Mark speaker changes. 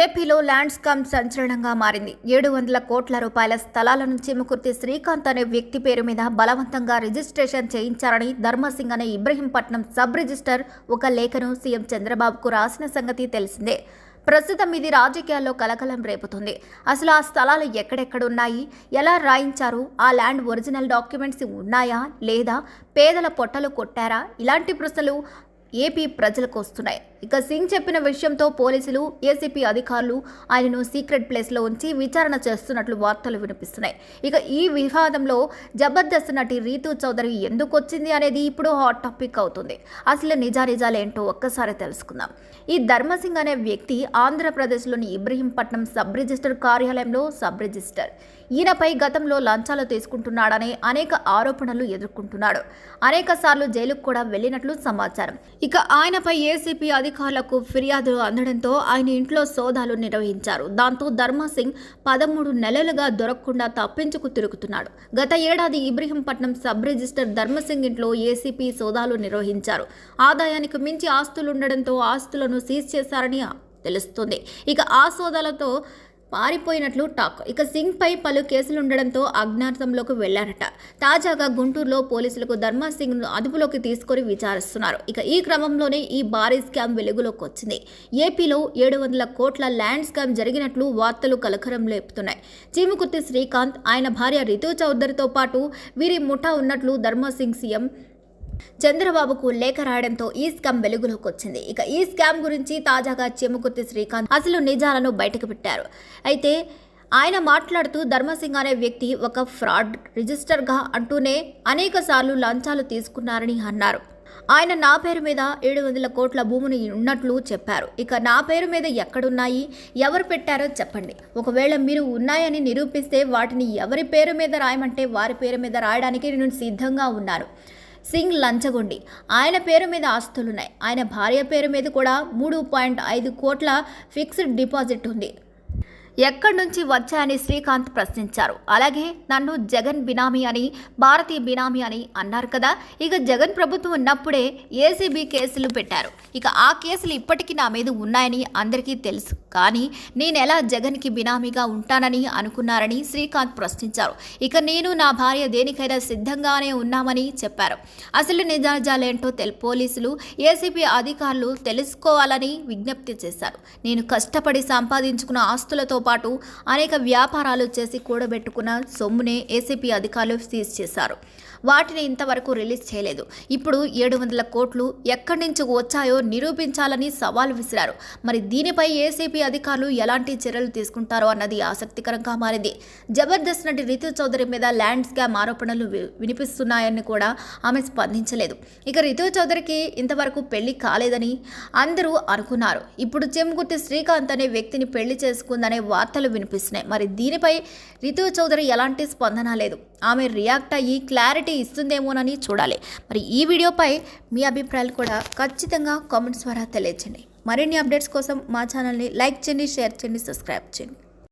Speaker 1: ఏపీలో land scam సంచలనంగా మారింది. ఏడు వందల కోట్ల రూపాయల స్థలాల నుంచి ముకుర్తి శ్రీకాంత్ అనే వ్యక్తి పేరు మీద బలవంతంగా రిజిస్ట్రేషన్ చేయించారని ధర్మసింగ్ అనే ఇబ్రహీంపట్నం సబ్ రిజిస్టర్ ఒక లేఖను సీఎం చంద్రబాబుకు రాసిన సంగతి తెలిసిందే. ప్రస్తుతం ఇది రాజకీయాల్లో కలకలం రేపుతుంది. అసలు ఆ స్థలాలు ఎక్కడెక్కడున్నాయి? ఎలా రాయించారు? ఆ ల్యాండ్ ఒరిజినల్ డాక్యుమెంట్స్ ఉన్నాయా? లేదా పేదల పొట్టలు కొట్టారా? ఇలాంటి ప్రశ్నలు ఏపీ ప్రజలకు వస్తున్నాయి. ఇక సింగ్ చెప్పిన విషయంతో పోలీసులు ఏసీపీ అధికారులు ఆయనను సీక్రెట్ ప్లేస్లో ఉంచి విచారణ చేస్తున్నట్లు వార్తలు వినిపిస్తున్నాయి. ఇక ఈ వివాదంలో జబర్దస్త్ నటి రీతు చౌదరి ఎందుకు వచ్చింది అనేది ఇప్పుడు హాట్ టాపిక్ అవుతుంది. అసలు నిజానిజాలేంటో ఒక్కసారి తెలుసుకుందాం. ఈ ధర్మసింగ్ అనే వ్యక్తి ఆంధ్రప్రదేశ్లోని ఇబ్రహీంపట్నం సబ్ రిజిస్టర్ కార్యాలయంలో సబ్ రిజిస్టర్. ఈయనపై గతంలో లంచాలు తీసుకుంటున్నాడనే అనేక ఆరోపణలు ఎదుర్కొంటున్నాడు. అనేక సార్లు జైలుకు కూడా వెళ్ళినట్లు సమాచారం. ఇక ఆయనపై ఏసీపీ అధికారులకు ఫిర్యాదులు అందడంతో ఆయన ఇంట్లో సోదాలు నిర్వహించారు. దాంతో ధర్మసింగ్ పదమూడు నెలలుగా దొరకకుండా తప్పించుకు తిరుగుతున్నాడు. గత ఏడాది ఇబ్రహీంపట్నం సబ్ రిజిస్టర్ ధర్మసింగ్ ఇంట్లో ఏసీపీ సోదాలు నిర్వహించారు. ఆదాయానికి మించి ఆస్తులుండడంతో ఆస్తులను సీజ్ చేశారని తెలుస్తుంది. ఇక ఆ సోదాలతో పారిపోయినట్లు టాక్. ఇక సింగ్ పై పలు కేసులుండడంతో అజ్ఞాతంలోకి వెళ్ళారట. తాజాగా గుంటూరులో పోలీసులకు ధర్మా సింగ్ను అదుపులోకి తీసుకొని విచారిస్తున్నారు. ఇక ఈ క్రమంలోనే ఈ భారీ స్కామ్ వెలుగులోకి వచ్చింది. ఏపీలో ఏడు వందల కోట్ల ల్యాండ్ స్కామ్ జరిగినట్లు వార్తలు కలకరం లేపుతున్నాయి. చీమకుర్తి శ్రీకాంత్ ఆయన భార్య రితు చౌదరితో పాటు వీరి ముఠా ఉన్నట్లు ధర్మసింగ్ సీఎం చంద్రబాబుకు లేఖ రాయడంతో ఈ స్కామ్ వెలుగులోకి వచ్చింది ఇక ఈ స్కామ్ గురించి తాజాగా చెముకుర్తి శ్రీకాంత్ అసలు నిజాలను బయటకు పెట్టారు. అయితే ఆయన మాట్లాడుతూ ధర్మసింగ్ అనే వ్యక్తి ఒక ఫ్రాడ్ రిజిస్టర్గా అంటూనే అనేక సార్లు లంచాలు తీసుకున్నారని అన్నారు. ఆయన నా పేరు మీద ఏడు వందల కోట్ల భూమిని ఉన్నట్లు చెప్పారు. ఇక నా పేరు మీద ఎక్కడున్నాయి? ఎవరు పెట్టారో చెప్పండి. ఒకవేళ మీరు ఉన్నాయని నిరూపిస్తే వాటిని ఎవరి పేరు మీద రాయమంటే వారి పేరు మీద రాయడానికి నేను సిద్ధంగా ఉన్నాను. సింగ్ లంచగొండి. ఆయన పేరు మీద ఆస్తులున్నాయి. ఆయన భార్య పేరు మీద కూడా మూడు పాయింట్ ఐదు కోట్ల ఫిక్స్డ్ డిపాజిట్ ఉంది. ఎక్కడి నుంచి వచ్చాయని శ్రీకాంత్ ప్రశ్నించారు. అలాగే నన్ను జగన్ బినామీ అని భారతీయ బినామీ అని అన్నారు కదా. ఇక జగన్ ప్రభుత్వం ఉన్నప్పుడే ఏసీబీ కేసులు పెట్టారు. ఇక ఆ కేసులు ఇప్పటికీ నా మీద ఉన్నాయని అందరికీ తెలుసు. కానీ నేను ఎలా జగన్కి బినామీగా ఉంటానని అనుకున్నారని శ్రీకాంత్ ప్రశ్నించారు. ఇక నేను నా భార్య దేనికైనా సిద్ధంగానే ఉన్నామని చెప్పారు. అసలు నిజాజాలేంటో తెల్ పోలీసులు ఏసీబీ అధికారులు తెలుసుకోవాలని విజ్ఞప్తి చేశారు. నేను కష్టపడి సంపాదించుకున్న ఆస్తులతో పాటు అనేక వ్యాపారాలు చేసి కూడబెట్టుకున్న సొమ్మునే ఏసీపీ అధికారులు సీజ్ చేశారు. వాటిని ఇంతవరకు రిలీజ్ చేయలేదు. ఇప్పుడు ఏడు వందల కోట్లు ఎక్కడి నుంచి వచ్చాయో నిరూపించాలని సవాల్ విసిరారు. మరి దీనిపై ఏసీపీ అధికారులు ఎలాంటి చర్యలు తీసుకుంటారో అన్నది ఆసక్తికరంగా మారింది. జబర్దస్త్ నటి రితు చౌదరి మీద ల్యాండ్ స్కామ్ ఆరోపణలు వి- వినిపిస్తున్నాయని కూడా ఆమె స్పందించలేదు. ఇక రితు చౌదరికి ఇంతవరకు పెళ్ళి కాలేదని అందరూ అనుకున్నారు. ఇప్పుడు చెంగుర్తి శ్రీకాంత్ అనే వ్యక్తిని పెళ్ళి చేసుకుందనే వార్తలు వినిపిస్తున్నాయి. మరి దీనిపై రితు చౌదరి ఎలాంటి స్పందన లేదు. ఆమె రియాక్ట్ అయ్యి క్లారిటీ ఇస్తుందేమోనని చూడాలి. మరి ఈ వీడియోపై మీ అభిప్రాయాలు కూడా ఖచ్చితంగా కామెంట్స్ ద్వారా తెలియజేయండి మరిన్ని అప్డేట్స్ కోసం మా ఛానల్ని లైక్ చేయండి షేర్ చేయండి సబ్స్క్రైబ్ చేయండి.